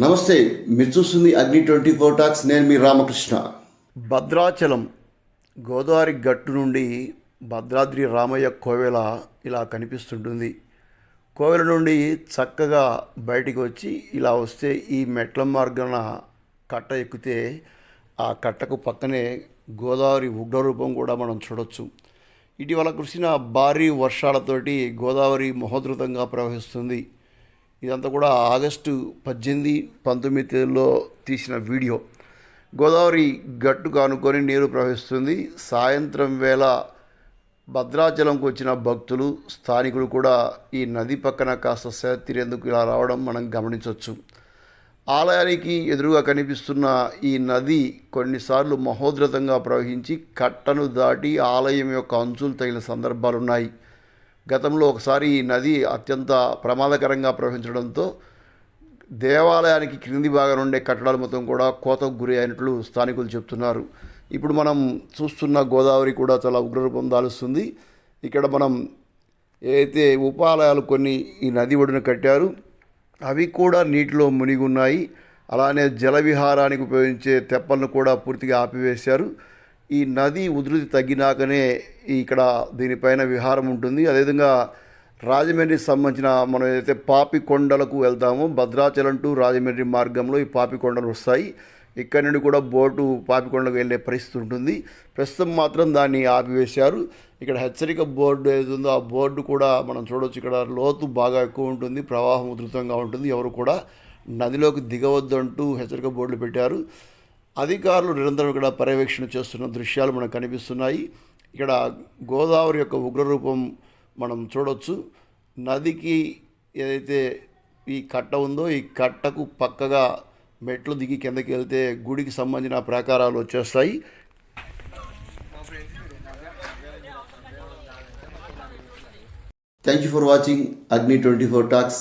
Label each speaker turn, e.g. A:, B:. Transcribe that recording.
A: నమస్తే మీరు చూస్తుంది అగ్ని ట్వంటీ ఫోర్ టాక్స్ నేను మీ రామకృష్ణ.
B: భద్రాచలం గోదావరి గట్టు నుండి భద్రాద్రి రామయ్య కోవెల ఇలా కనిపిస్తుంటుంది. కోవెల నుండి చక్కగా బయటికి వచ్చి ఇలా వస్తే ఈ మెట్ల మార్గాన కట్ట ఎక్కితే ఆ కట్టకు పక్కనే గోదావరి ఉగ్రరూపం కూడా మనం చూడొచ్చు. ఇటీవల కురిసిన భారీ వర్షాలతోటి గోదావరి మహోధృతంగా ప్రవహిస్తుంది. ఇదంతా కూడా ఆగస్టు పద్దెనిమిది పంతొమ్మిది తేదీలో తీసిన వీడియో. గోదావరి గట్టు కానుకొని నీరు ప్రవహిస్తుంది. సాయంత్రం వేళ భద్రాచలంకు వచ్చిన భక్తులు స్థానికులు కూడా ఈ నది పక్కన కాస్త సేద తీరేందుకు ఇలా రావడం మనం గమనించవచ్చు ఆలయానికి ఎదురుగా కనిపిస్తున్న ఈ నది కొన్నిసార్లు మహోద్రతంగా ప్రవహించి కట్టను దాటి ఆలయం యొక్క అంచులు తగిన సందర్భాలున్నాయి. గతంలో ఒకసారి ఈ నది అత్యంత ప్రమాదకరంగా ప్రవహించడంతో దేవాలయానికి క్రింది భాగం ఉండే కట్టడాలు మొత్తం కూడా కోతకు గురి అయినట్లు స్థానికులు చెప్తున్నారు. ఇప్పుడు మనం చూస్తున్న గోదావరి కూడా చాలా ఉగ్రరూపం దాలుస్తుంది. ఇక్కడ మనం ఏదైతే ఉపాలయాలు కొన్ని ఈ నది ఒడిన కట్టారు అవి కూడా నీటిలో మునిగి ఉన్నాయి. అలానే జలవిహారానికి ఉపయోగించే తెప్పలను కూడా పూర్తిగా ఆపివేశారు. ఈ నది ఉధృతి తగ్గినాకనే ఇక్కడ దీనిపైన విహారం ఉంటుంది. అదేవిధంగా రాజమండ్రికి సంబంధించిన మనం ఏదైతే పాపి కొండలకు వెళ్తామో భద్రాచలం టు రాజమండ్రి మార్గంలో ఈ పాపి కొండలు వస్తాయి. ఇక్కడ నుండి కూడా బోటు పాపికొండకు వెళ్ళే పరిస్థితి ఉంటుంది. ప్రస్తుతం మాత్రం దాన్ని ఆపివేశారు. ఇక్కడ హెచ్చరిక బోర్డు ఏది ఉందో ఆ బోర్డు కూడా మనం చూడవచ్చు ఇక్కడ లోతు బాగా ఎక్కువ ఉంటుంది. ప్రవాహం ఉధృతంగా ఉంటుంది. ఎవరు కూడా నదిలోకి దిగవద్దంటూ హెచ్చరిక బోర్డులు పెట్టారు. అధికారులు నిరంతరం ఇక్కడ పర్యవేక్షణ చేస్తున్న దృశ్యాలు మనకు కనిపిస్తున్నాయి. ఇక్కడ గోదావరి యొక్క ఉగ్రరూపం మనం చూడవచ్చు నదికి ఏదైతే ఈ కట్ట ఉందో ఈ కట్టకు పక్కగా మెట్లు దిగి కిందకి వెళ్తే గుడికి సంబంధించిన ప్రాకారాలు వచ్చేస్తాయి.
A: Thank you for watching Agni twenty four talks